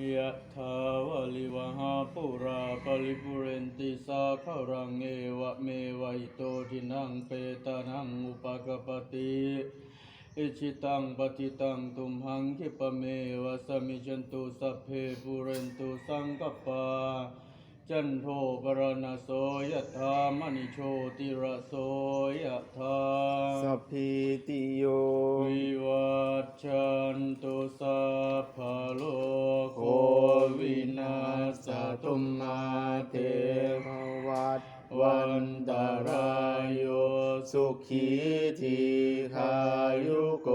ยะถาวะลิวหาปุราปริปุเรนติสาคารังเอวะเมวะอิโตทินังเปตานังอุปกปปติอิชิตังปฏิตังตุมหังคิปะเมวะสมิจันตุสัพเพปุเรนตุสังกปปาจันโทปรณโสยะธามณิโชติระโสยะธาสัพพิติโยวิวัช ตุมาเตภวัตวันตรายโยสุขีทีขายุโก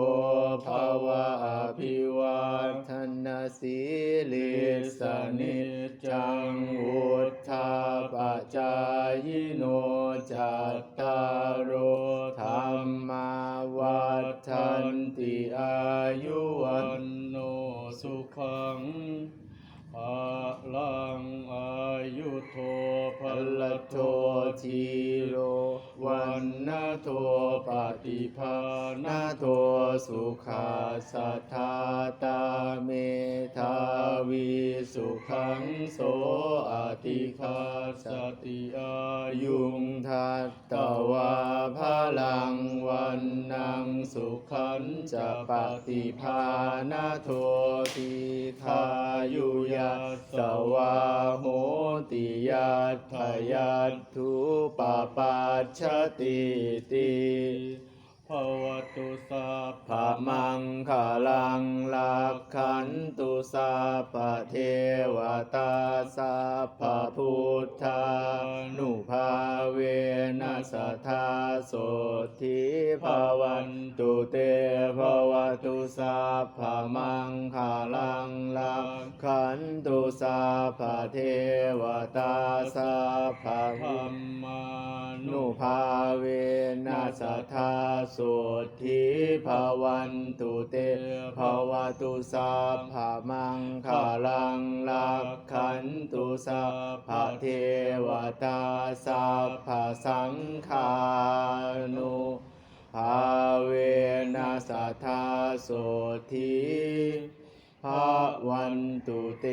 ภาวะอภิวัฒนาสีลิสนิจังวุธาปจายโนจัตตารโอธรรมาวัฏันติอายุวันโนสุขังภาลังอา โทโททีโรวันนา โทปฏิภาณโทสุขาสัทธาตาเมทาวีสุขังโสอติคาสติอายุงทัตตวาพลังวันนังสุขันจะปฏิภาณโทติคายุยัสวาโหติยัตถยัตถุปปัชชติติภวตุสัพพะมังคลังลักขันตุสัพพะเทวตาสัพพะพุทธานุภาเวนัสทธาโสทิภวันตุเตภวตุสัพพะมังคลังลักขันตุสัพพะเทวตาสัพพะธรพุรทธมา ภาเวนัสธาสุทธิภาวันตุเตภาวตุสัพพมังคาลังลักขันตุสัพพเทวตาสัพพสังขานุภาเวนัสธาสุทธิภาวันตุเต